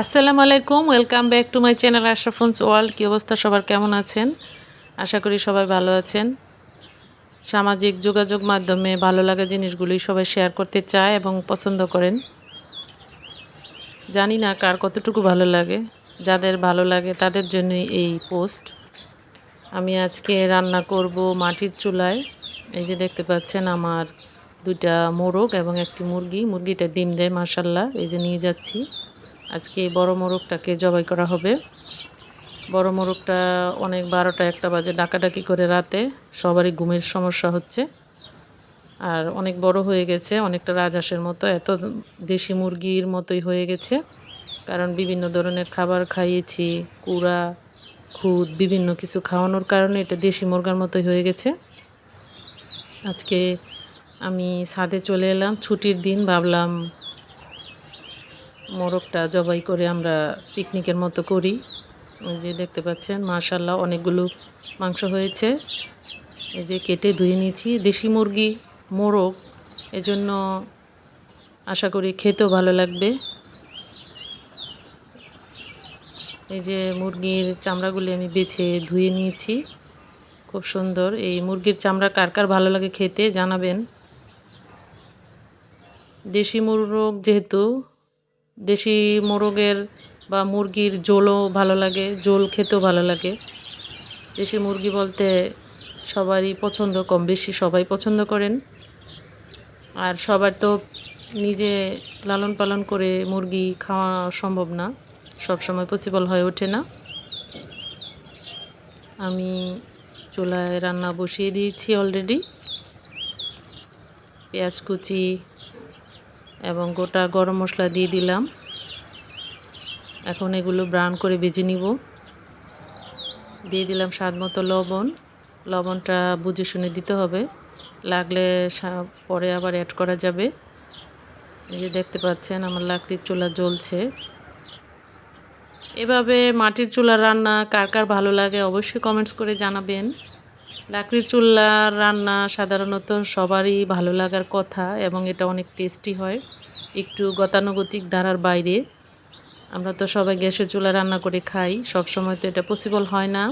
আসসালামু আলাইকুম, welcome back to my channel Ashrafun's world. কী অবস্থা সবার, কেমন আছেন? আশা করি সবাই ভালো আছেন। সামাজিক যোগাযোগ মাধ্যমে ভালো লাগা জিনিসগুলি সবাই শেয়ার করতে চায় এবং পছন্দ করেন। জানি না কার কতটুকু ভালো লাগে, যাদের ভালো লাগে তাদের জন্যই এই পোস্ট আমি আজকে রান্না করব মাটির চুলায়। এই যে দেখতে পাচ্ছেন আমার দুইটা মোরগ এবং একটি মুরগি। মুরগিটা ডিম দেয় মার্শাল্লাহ এই যে নিয়ে যাচ্ছি। আজকে বড় মোরগটাকে জবাই করা হবে। বড় মোরগটা অনেক বারোটা একটা বাজে ডাকাডাকি করে রাতে। সবারই ঘুমের সমস্যা হচ্ছে। আর অনেক বড় হয়ে গেছে, অনেকটা রাজহাঁসের মতো। এত দেশি মুরগির মতোই হয়ে গেছে। কারণ বিভিন্ন ধরনের খাবার খাইয়েছি, কুড়া, খুদ, বিভিন্ন কিছু খাওয়ানোর কারণে এটা দেশি মুরগার মতোই হয়ে গেছে। আজকে আমি ছাদে চলে এলাম, ছুটির দিন, ভাবলাম মোরগটা জবাই করে আমরা পিকনিকের মতো করি। যে দেখতে পাচ্ছেন মাশাল্লাহ অনেকগুলো মাংস হয়েছে। এই যে কেটে ধুয়ে নিয়েছি। দেশি মুরগি, মোরগ, এজন্য আশা করি খেতেও ভালো লাগবে। এই যে মুরগির চামড়াগুলি আমি বেছে ধুয়ে নিয়েছি। খুব সুন্দর। এই মুরগির চামড়া কার কার ভালো লাগে খেতে জানাবেন। দেশি মুরগ যেহেতু দেশি মোরগের বা মুরগির ঝোলও ভালো লাগে, ঝোল খেতেও ভালো লাগে। দেশি মুরগি বলতে সবারই পছন্দ, কম বেশি সবাই পছন্দ করেন। আর সবার তো নিজে লালন পালন করে মুরগি খাওয়া সম্ভব না, সব সময় পসিবল হয়ে ওঠে না। আমি চুলায় রান্না বসিয়ে দিয়েছি অলরেডি। পেঁয়াজ কুচি এবং গোটা গরম মশলা দিয়ে দিলাম। এখন এগুলো ব্রাউন করে ভেজে নিব। দিয়ে দিলাম স্বাদ মতো লবণ। লবণটা বুঝে শুনে দিতে হবে। লাগলে পরে আবার অ্যাড করা যাবে। এই যে দেখতে পাচ্ছেন, আমার লাকড়ির চুলা জ্বলছে। এভাবে মাটির চুলা রান্না কার কার ভালো লাগে অবশ্যই কমেন্টস করে জানাবেন। লাকড়ির চুলার রান্না সাধারণত সবারই ভালো লাগার কথা এবং এটা অনেক টেস্টি হয়। একটু গতানুগতিক ধারার বাইরে। আমরা তো সবাই গ্যাসের চুলা রান্না করে খাই সব সময় তো এটা পসিবল হয় না।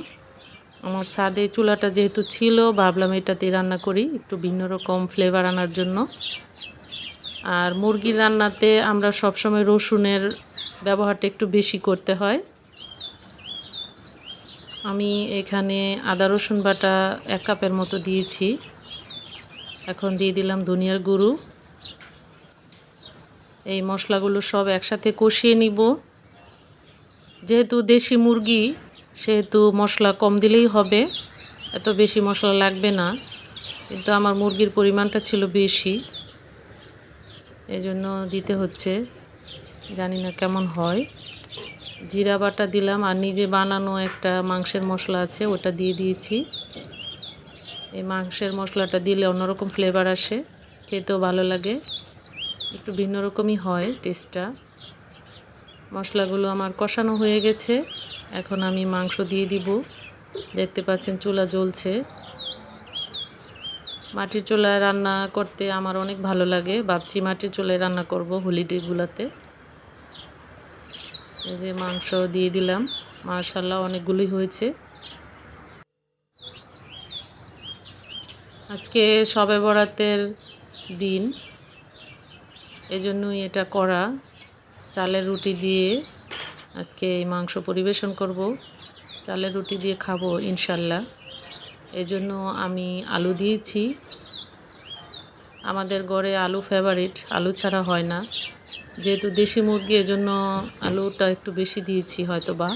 আমার সাদে চুলাটা যেহেতু ছিল, ভাবলাম এটাতেই রান্না করি, একটু ভিন্ন রকম ফ্লেভার আনার জন্য। আর মুরগির রান্নাতে আমরা সবসময় রসুনের ব্যবহারটা একটু বেশি করতে হয়। আমি এখানে আদা, রসুন বাটা এক কাপের মতো দিয়েছি। এখন দিয়ে দিলাম ধনিয়ার গুঁড়ো। এই মশলাগুলো সব একসাথে কষিয়ে নিব। যেহেতু দেশি মুরগি, সেহেতু মশলা কম দিলেই হবে। এত বেশি মশলা লাগবে না। কিন্তু আমার মুরগির পরিমাণটা ছিল বেশি। এই জন্য দিতে হচ্ছে। জানি না কেমন হয়। জিরা বাটা দিলাম আর নিজে বানানো একটা মাংসের মশলা আছে, ওটা দিয়ে দিয়েছি। এই মাংসের মশলাটা দিলে অন্যরকম ফ্লেভার আসে, খেতেও ভালো লাগে। একটু ভিন্ন রকমই হয় টেস্টটা মশলাগুলো আমার কষানো হয়ে গেছে, এখন আমি মাংস দিয়ে দিব। দেখতে পাচ্ছেন চুলা জ্বলছে। মাটির চুলায় রান্না করতে আমার অনেক ভালো লাগে। ভাবছি মাটির চুলায় রান্না করব হলিডেগুলোতে এই যে মাংস দিয়ে দিলাম। মার্শাল্লাহ অনেকগুলি হয়েছে। আজকে সবে বরাতের দিন। এজন্যই এটা করা। চালের রুটি দিয়ে আজকে এই মাংস পরিবেশন করব। চালের রুটি দিয়ে খাব ইনশাল্লাহ এজন্য আমি আলু দিয়েছি। আমাদের ঘরে আলু ফেভারিট আলু ছাড়া হয় না। যেহেতু দেশি মুরগি, এজন্য আলুটা একটু বেশি দিয়েছি হয়তো বা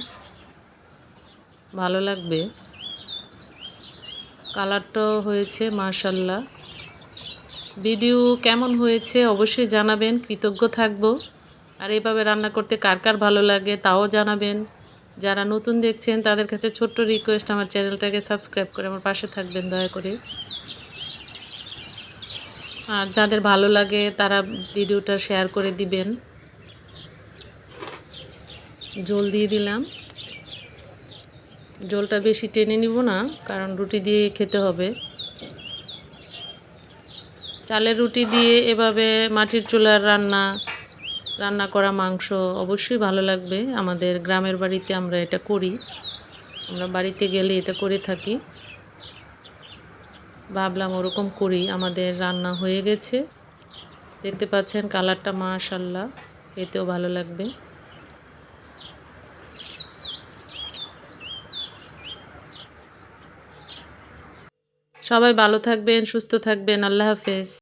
ভালো লাগবে। কালারটাও হয়েছে মার্শাল্লাহ ভিডিও কেমন হয়েছে অবশ্যই জানাবেন, কৃতজ্ঞ থাকব। আর এইভাবে রান্না করতে কার কার ভালো লাগে তাও জানাবেন। যারা নতুন দেখছেন, তাদের কাছে ছোট্ট রিকোয়েস্ট আমার চ্যানেলটাকে সাবস্ক্রাইব করে আমার পাশে থাকবেন, দয়া করে। আর যাদের ভালো লাগে, তারা ভিডিওটা শেয়ার করে দিবেন। জল দিয়ে দিলাম। জলটা বেশি টেনে নিব না, কারণ রুটি দিয়ে খেতে হবে। চালের রুটি দিয়ে এভাবে মাটির চুলার রান্না রান্না করা মাংস অবশ্যই ভালো লাগবে। আমাদের গ্রামের বাড়িতে আমরা এটা করি। আমরা বাড়িতে গেলে এটা করে থাকি। ভাবলাম ওরকম করি। আমাদের রান্না হয়ে গেছে। দেখতে পাচ্ছেন কালারটা মাশাল্লাহ খেতেও ভালো লাগবে। সবাই ভালো থাকবেন, সুস্থ থাকবেন। আল্লাহ হাফেজ।